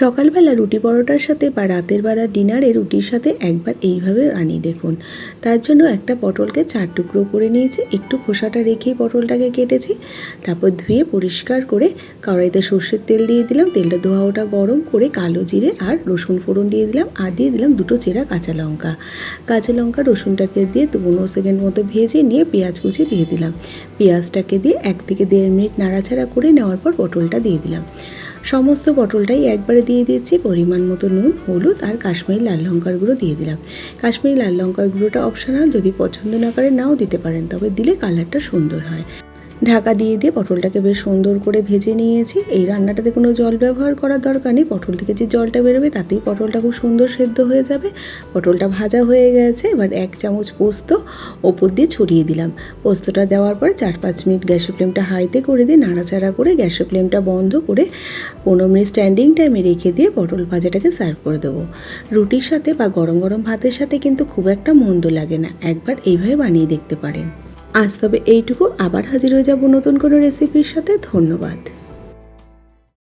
সকালবেলা রুটি পরোটার সাথে বা রাতের বেলা ডিনারে রুটির সাথে একবার এইভাবে আনিয়ে দেখুন। তার জন্য একটা পটলকে চার টুকরো করে নিয়েছি, একটু খোসাটা রেখেই পটলটাকে কেটেছি। তারপর ধুয়ে পরিষ্কার করে কড়াইতে সর্ষের তেল দিয়ে দিলাম, তেলটা ধোয়া ওটা গরম করে কালো জিরে আর রসুন ফোড়ন দিয়ে দিলাম আর দিয়ে দিলাম দুটো চেরা কাঁচা লঙ্কা। কাঁচা লঙ্কা, রসুনটাকে দিয়ে দু পনেরো সেকেন্ড মতো ভেজে নিয়ে পেঁয়াজ কুচি দিয়ে দিলাম। পেঁয়াজটাকে দিয়ে এক থেকে দেড় মিনিট নাড়াচাড়া করে নেওয়ার পর পটলটা দিয়ে দিলাম। সমস্ত পটলটাই একবারে দিয়ে দিয়েছি। পরিমাণ মতো নুন, হলুদ আর কাশ্মীরি লাল লঙ্কার গুঁড়ো দিয়ে দিলাম। কাশ্মীরি লাল লঙ্কার গুঁড়োটা অপশনাল যদি পছন্দ না করে নাও দিতে পারেন, তবে দিলে কালারটা সুন্দর হয়। ঢাকা দিয়ে দিয়ে পটলটাকে বেশ সুন্দর করে ভেজে নিয়েছি। এই রান্নাটাতে কোনো জল ব্যবহার করার দরকার নেই। পটল থেকে যে জলটা বেরোবে তাতেই পটলটা খুব সুন্দর সেদ্ধ হয়ে যাবে। পটলটা ভাজা হয়ে গেছে। এবার এক চামচ পোস্ত ওপর দিয়ে ছড়িয়ে দিলাম। পোস্তটা দেওয়ার পরে চার পাঁচ মিনিট গ্যাসের ফ্লেমটা হাইতে করে দিয়ে নাড়াচাড়া করে গ্যাসের ফ্লেমটা বন্ধ করে পনেরো মিনিট স্ট্যান্ডিং টাইমে রেখে দিয়ে পটল ভাজাটাকে সার্ভ করে দেবো। রুটির সাথে বা গরম গরম ভাতের সাথে কিন্তু খুব একটা মন্দ লাগে না। একবার এইভাবে বানিয়ে দেখতে পারেন। আজ তবে এইটুকু আবার হাজির হয়ে যাব নতুন কোনো রেসিপির সাথে। ধন্যবাদ।